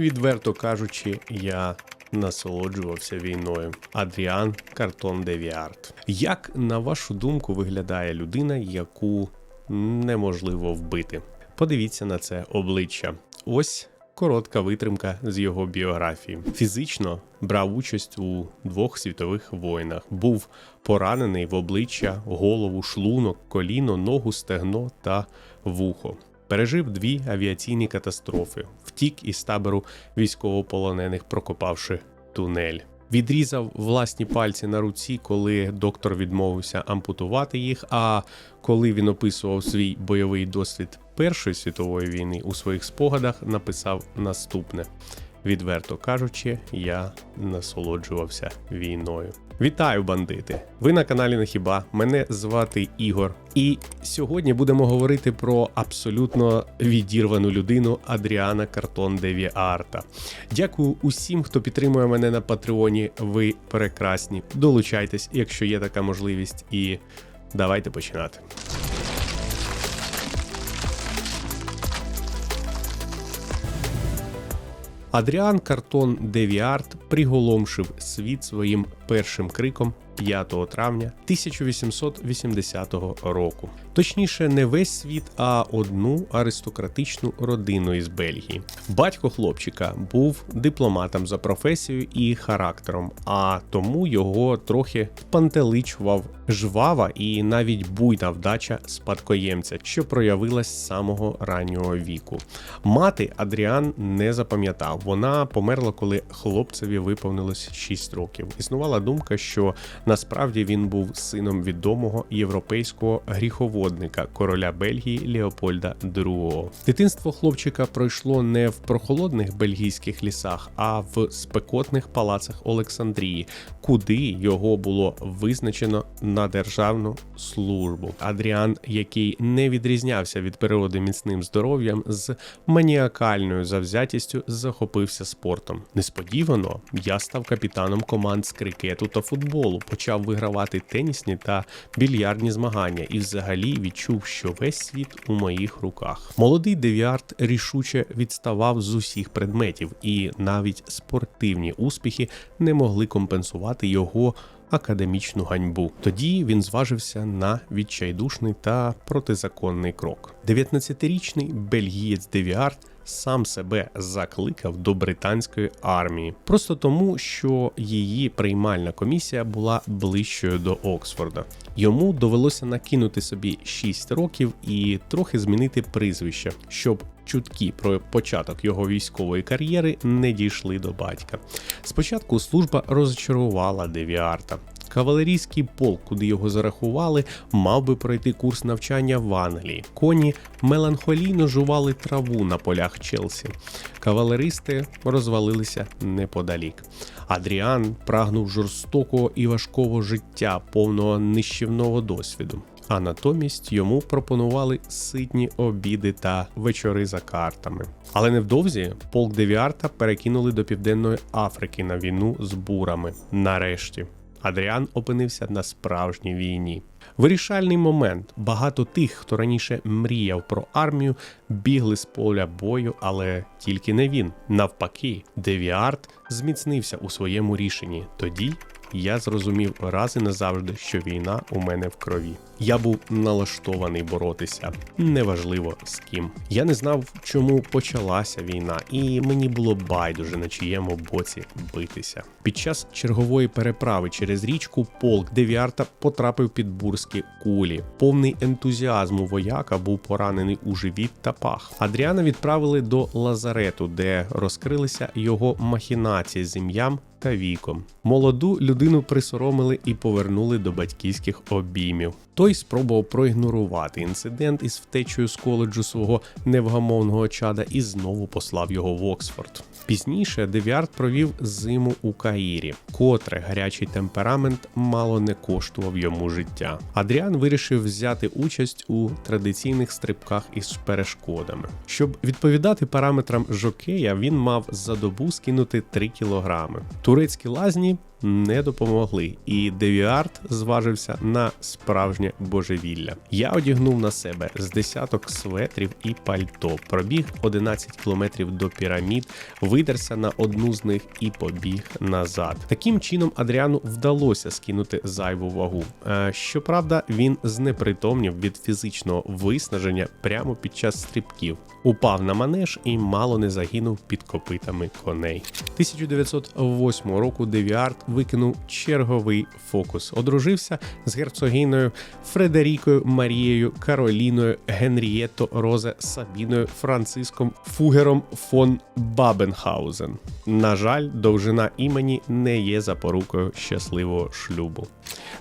Відверто кажучи, я насолоджувався війною. Адріан Картон Девіарт. Як на вашу думку виглядає людина, яку неможливо вбити? Подивіться на це обличчя. Ось коротка витримка з його біографії. Фізично брав участь у двох світових воїнах. Був поранений в обличчя, голову, шлунок, коліно, ногу, стегно та вухо. Пережив дві авіаційні катастрофи, втік із табору військовополонених, прокопавши тунель. Відрізав власні пальці на руці, коли доктор відмовився ампутувати їх. А коли він описував свій бойовий досвід Першої світової війни у своїх спогадах написав наступне: відверто кажучи, я насолоджувався війною. Вітаю, бандити! Ви на каналі Не Хіба. Мене звати Ігор. І сьогодні будемо говорити про абсолютно відірвану людину Адріана Картон Деві Арта. Дякую усім, хто підтримує мене на Патреоні. Ви прекрасні. Долучайтесь, якщо є така можливість, і давайте починати. Адріан Картон Девіарт приголомшив світ своїм першим криком 5 травня 1880 року. Точніше, не весь світ, а одну аристократичну родину із Бельгії. Батько хлопчика був дипломатом за професією і характером, а тому його трохи пантеличував жвава і навіть буйна вдача спадкоємця, що проявилась з самого раннього віку. Мати Адріан не запам'ятав. Вона померла, коли хлопцеві виповнилось 6 років. Існувала думка, що насправді він був сином відомого європейського гріховодника короля Бельгії Леопольда II. Дитинство хлопчика пройшло не в прохолодних бельгійських лісах, а в спекотних палацах Олександрії, куди його було визначено на державну службу. Адріан, який не відрізнявся від природи міцним здоров'ям, з маніакальною завзятістю захопився спортом. Несподівано я став капітаном команд з крикету та футболу, почав вигравати тенісні та більярдні змагання і взагалі відчув, що весь світ у моїх руках. Молодий Девіарт рішуче відставав з усіх предметів, і навіть спортивні успіхи не могли компенсувати його. Академічну ганьбу. Тоді він зважився на відчайдушний та протизаконний крок. 19-річний бельгієць Девіарт сам себе закликав до британської армії, просто тому, що її приймальна комісія була ближчою до Оксфорда. Йому довелося накинути собі 6 років і трохи змінити прізвище, щоб чутки про початок його військової кар'єри не дійшли до батька. Спочатку служба розчарувала Девіарта. Кавалерійський полк, куди його зарахували, мав би пройти курс навчання в Англії. Коні меланхолійно жували траву на полях Челсі. Кавалеристи розвалилися неподалік. Адріан прагнув жорстокого і важкого життя, повного нищівного досвіду. А натомість йому пропонували ситні обіди та вечори за картами. Але невдовзі полк Девіарта перекинули до Південної Африки на війну з бурами. Нарешті. Адріан опинився на справжній війні. Вирішальний момент. Багато тих, хто раніше мріяв про армію, бігли з поля бою, але тільки не він. Навпаки, Девіарт зміцнився у своєму рішенні. Тоді я зрозумів раз і назавжди, що війна у мене в крові. Я був налаштований боротися, неважливо з ким. Я не знав, чому почалася війна, і мені було байдуже на чиєму боці битися. Під час чергової переправи через річку полк Девіарта потрапив під бурські кулі. Повний ентузіазму вояка був поранений у живіт та пах. Адріана відправили до лазарету, де розкрилися його махінації з ім'ям та віком. Молоду людину присоромили і повернули до батьківських обіймів. Той спробував проігнорувати інцидент із втечею з коледжу свого невгамовного чада і знову послав його в Оксфорд. Пізніше Девіард провів зиму у Каїрі, котре гарячий темперамент мало не коштував йому життя. Адріан вирішив взяти участь у традиційних стрибках із перешкодами. Щоб відповідати параметрам жокея, він мав за добу скинути 3 кілограми. Турецькі лазні не допомогли, і Девіарт зважився на справжнє божевілля. Я одягнув на себе з десяток светрів і пальто, пробіг 11 кілометрів до пірамід, видерся на одну з них і побіг назад. Таким чином Адріану вдалося скинути зайву вагу. Е, Щоправда, він знепритомнів від фізичного виснаження прямо під час стрибків, упав на манеж і мало не загинув під копитами коней. 1908 року Девіарт викинув черговий фокус. Одружився з герцогиною Фредерікою Марією Кароліною Генрієто Розе Сабіною Франциском Фугером фон Бабенхаузен. На жаль, довжина імені не є запорукою щасливого шлюбу.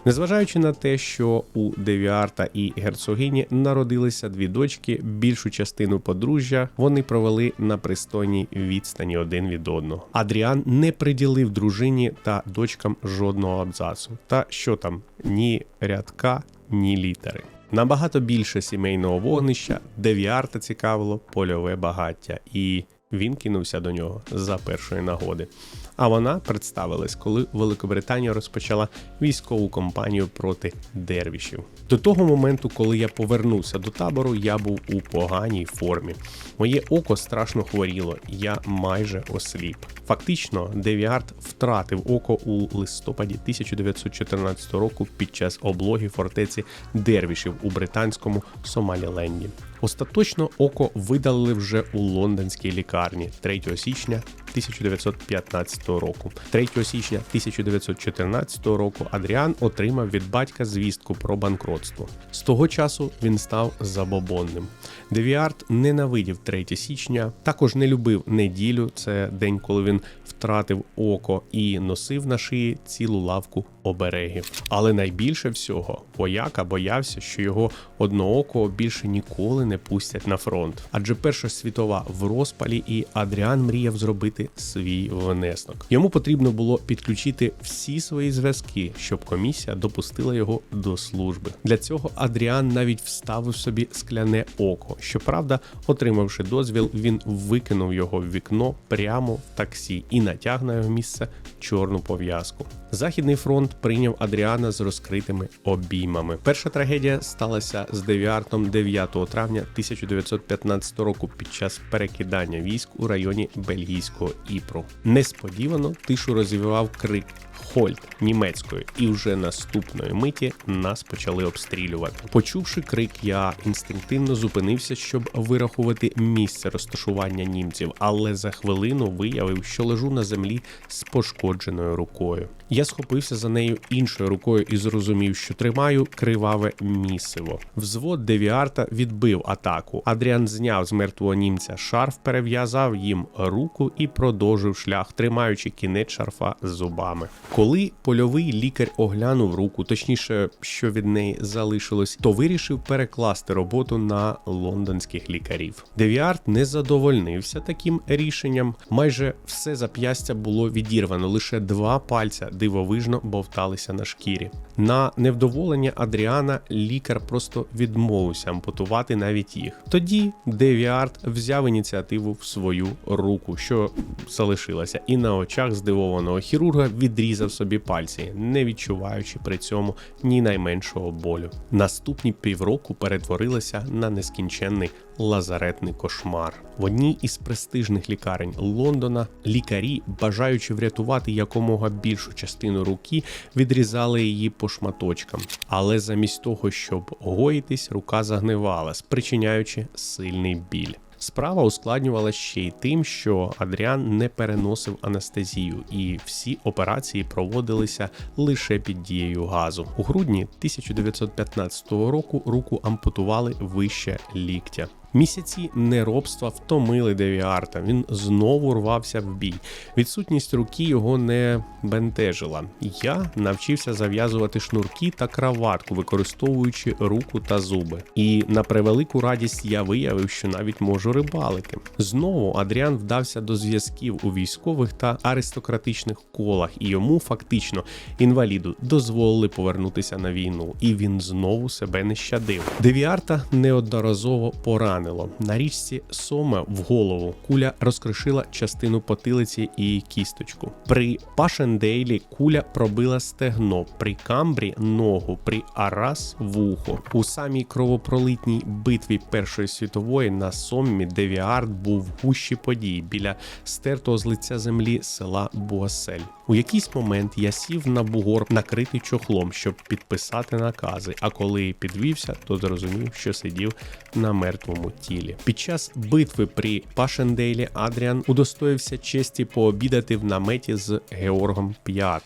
Незважаючи на те, що у Девіарта і герцогині народилися дві дочки, більшу частину подружжя вони провели на пристойній відстані один від одного. Адріан не приділив дружині та дочкам жодного абзацу. Та що там, ні рядка, ні літери. Набагато більше сімейного вогнища Девіарта цікавило польове багаття, і він кинувся до нього за першої нагоди. А вона представилась, коли Великобританія розпочала військову кампанію проти дервішів. До того моменту, коли я повернувся до табору, я був у поганій формі. Моє око страшно хворіло, я майже осліп. Фактично, Девіарт втратив око у листопаді 1914 року під час облоги фортеці Дервішів у британському Сомаліленді. Остаточно око видалили вже у лондонській лікарні 3 січня 1915 року. 3 січня 1914 року Адріан отримав від батька звістку про банкротство. З того часу він став забобонним. Девіарт ненавидів 3 січня, також не любив неділю, це день, коли він втратив око і носив на шиї цілу лавку оберегів. Але найбільше всього вояка боявся, що його одноокого більше ніколи не пустять на фронт. Адже Перша світова в розпалі, і Адріан мріяв зробити свій внесок. Йому потрібно було підключити всі свої зв'язки, щоб комісія допустила його до служби. Для цього Адріан навіть вставив собі скляне око. Щоправда, отримавши дозвіл, він викинув його в вікно прямо в таксі і натяг на його місце чорну пов'язку. Західний фронт прийняв Адріана з розкритими обіймами. Перша трагедія сталася з Девіартом 9 травня 1915 року під час перекидання військ у районі бельгійського Іпру. Несподівано тишу розвивав крик. Хольт німецькою, і вже наступної миті нас почали обстрілювати. Почувши крик, я інстинктивно зупинився, щоб вирахувати місце розташування німців, але за хвилину виявив, що лежу на землі з пошкодженою рукою. Я схопився за нею іншою рукою і зрозумів, що тримаю криваве місиво. Взвод Девіарта відбив атаку. Адріан зняв з мертвого німця шарф, перев'язав їм руку і продовжив шлях, тримаючи кінець шарфа зубами. Коли польовий лікар оглянув руку, точніше, що від неї залишилось, то вирішив перекласти роботу на лондонських лікарів. Девіарт не задовольнився таким рішенням. Майже все зап'ястя було відірвано, лише два пальця дивовижно бовталися на шкірі. На невдоволення Адріана лікар просто відмовився ампутувати навіть їх. Тоді Девіарт взяв ініціативу в свою руку, що залишилася, і на очах здивованого хірурга відрізав собі пальці, не відчуваючи при цьому ні найменшого болю. Наступні півроку перетворилися на нескінченний лазаретний кошмар. В одній із престижних лікарень Лондона лікарі, бажаючи врятувати якомога більшу частину руки, відрізали її по шматочкам. Але замість того, щоб гоїтись, рука загнивала, спричиняючи сильний біль. Справа ускладнювала ще й тим, що Адріан не переносив анестезію, і всі операції проводилися лише під дією газу. У грудні 1915 року руку ампутували вище ліктя. Місяці неробства втомили Девіарта. Він знову рвався в бій. Відсутність руки його не бентежила. Я навчився зав'язувати шнурки та краватку, використовуючи руку та зуби. І на превелику радість я виявив, що навіть можу рибалити. Знову Адріан вдався до зв'язків у військових та аристократичних колах, і йому фактично інваліду дозволили повернутися на війну. І він знову себе не щадив. Девіарта неодноразово поранив поранило. На річці Соме в голову куля розкришила частину потилиці і кісточку. При Пашендейлі куля пробила стегно, при Камбрі ногу, при Арас вухо. У самій кровопролитній битві Першої світової на Соммі Девіард був в гущі подій біля стертого з лиця землі села Буасель. У якийсь момент я сів на бугор, накритий чохлом, щоб підписати накази. А коли підвівся, то зрозумів, що сидів на мертвому тілі. Під час битви при Пашендейлі Адріан удостоївся честі пообідати в наметі з Георгом V.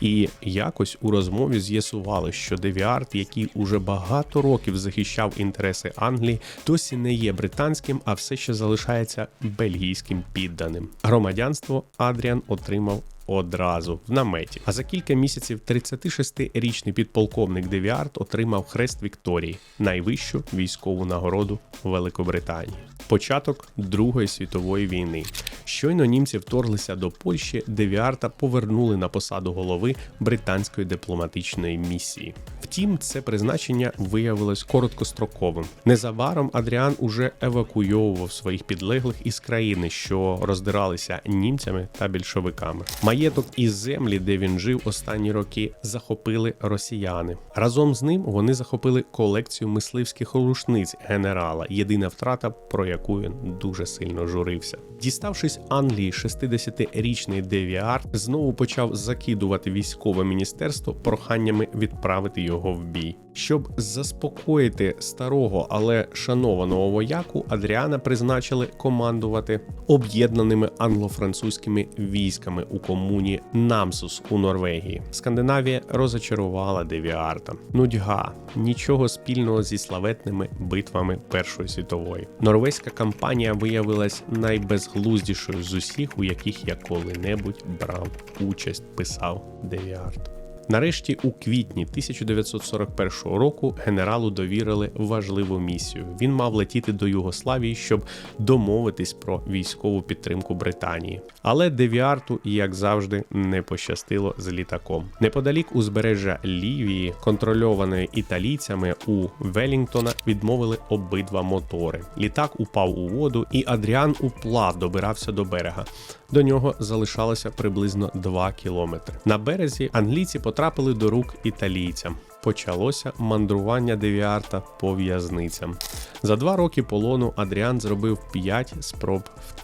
І якось у розмові з'ясували, що Девіард, який уже багато років захищав інтереси Англії, досі не є британським, а все ще залишається бельгійським підданим. Громадянство Адріан отримав одразу в наметі. А за кілька місяців 36-річний підполковник Девіард отримав хрест Вікторії, найвищу військову нагороду Великобританії. Початок Другої світової війни. Щойно німці вторглися до Польщі, Девіарта повернули на посаду голови британської дипломатичної місії. Втім, це призначення виявилось короткостроковим. Незабаром Адріан уже евакуйовував своїх підлеглих із країни, що роздиралися німцями та більшовиками. Маєток і землі, де він жив останні роки, захопили росіяни. Разом з ним вони захопили колекцію мисливських рушниць генерала. Єдина втрата, про яку він дуже сильно журився. Діставшись Англії, 60-річний Девіар знову почав закидувати військове міністерство проханнями відправити його в бій. Щоб заспокоїти старого, але шанованого вояку, Адріана призначили командувати об'єднаними англо-французькими військами у комуні Намсус у Норвегії. Скандинавія розочарувала Девіарта. Нудьга нічого спільного зі славетними битвами Першої світової. Норвезька кампанія виявилась найбезглуздішою з усіх, у яких я коли-небудь брав участь, писав Девіарт. Нарешті, у квітні 1941 року генералу довірили важливу місію. Він мав летіти до Югославії, щоб домовитись про військову підтримку Британії. Але Девіарту, як завжди, не пощастило з літаком. Неподалік узбережжя Лівії, контрольованої італійцями у Велінгтона, відмовили обидва мотори. Літак упав у воду, і Адріан уплав добирався до берега. До нього залишалося приблизно 2 кілометри. На березі англійці потрапили до рук італійцям. Почалося мандрування Девіарта по в'язницям. За два роки полону Адріан зробив 5 спроб втечі.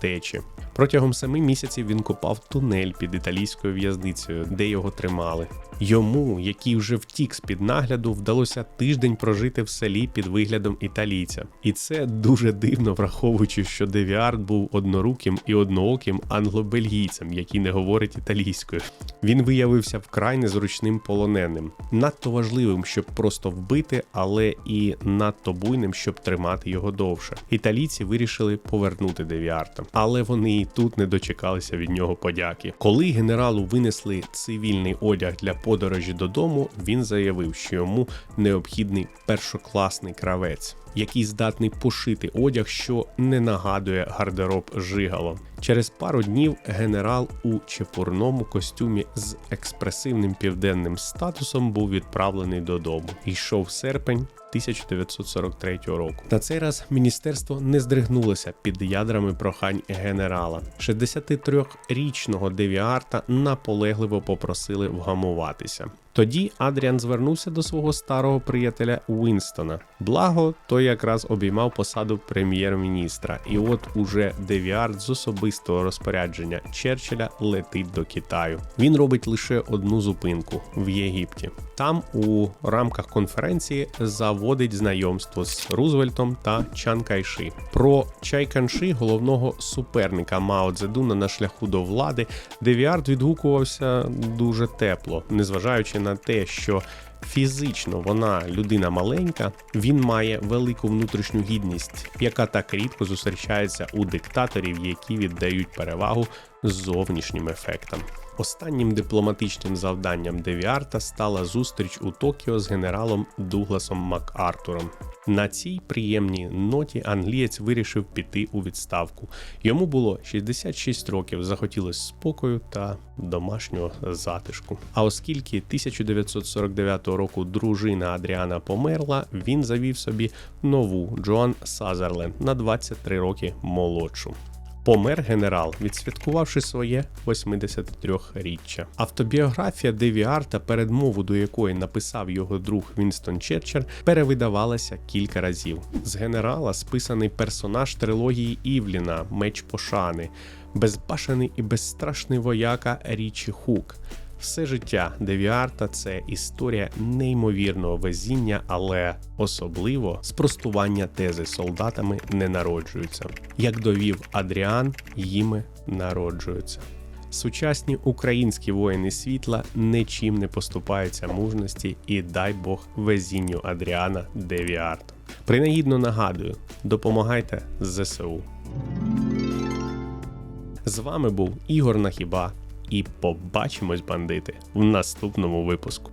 Протягом семи місяців він копав тунель під італійською в'язницею, де його тримали. Йому, який вже втік з під нагляду, вдалося тиждень прожити в селі під виглядом італійця. І це дуже дивно, враховуючи, що Девіард був одноруким і однооким англо-бельгійцем, який не говорить італійською. Він виявився вкрай незручним полоненим, надто важливим, щоб просто вбити, але і надто буйним, щоб тримати його довше. Італійці вирішили повернути Девіарта, але вони і тут не дочекалися від нього подяки. Коли генералу винесли цивільний одяг для подорожі додому, він заявив, що йому необхідний першокласний кравець, який здатний пошити одяг, що не нагадує гардероб жигало. Через пару днів генерал у чепурному костюмі з експресивним південним статусом був відправлений додому. Йшов серпень. 1943 року. На цей раз міністерство не здригнулося під ядрами прохань генерала. 63-річного Девіарта наполегливо попросили вгамуватися. Тоді Адріан звернувся до свого старого приятеля Уінстона. Благо, той якраз обіймав посаду прем'єр-міністра, і от уже Девіард з особистого розпорядження Черчилля летить до Китаю. Він робить лише одну зупинку в Єгипті. Там у рамках конференції заводить знайомство з Рузвельтом та Чан Кайши. Про Чай Канши, головного суперника Мао Цзедуна на шляху до влади, Девіард відгукувався дуже тепло, незважаючи на те, що фізично вона людина маленька, він має велику внутрішню гідність, яка так рідко зустрічається у диктаторів, які віддають перевагу зовнішнім ефектам. Останнім дипломатичним завданням Девіарта стала зустріч у Токіо з генералом Дугласом МакАртуром. На цій приємній ноті англієць вирішив піти у відставку. Йому було 66 років, захотілось спокою та домашнього затишку. А оскільки 1949 року дружина Адріана померла, він завів собі нову Джоан Сазерленд на 23 роки молодшу. Помер генерал, відсвяткувавши своє 83-річчя. Автобіографія Деві Арта, передмову до якої написав його друг Вінстон Черчер, перевидавалася кілька разів. З генерала списаний персонаж трилогії Івліна Меч Пошани, безбашений і безстрашний вояка Річі Хук. Все життя Девіарта це історія неймовірного везіння, але особливо спростування тези солдатами не народжуються. Як довів Адріан, їми народжуються. Сучасні українські воїни світла нічим не поступаються мужності і дай Бог везінню Адріана Девіарта. Принагідно нагадую, допомагайте ЗСУ. З вами був Ігор Нахіба і побачимось, бандити, в наступному випуску.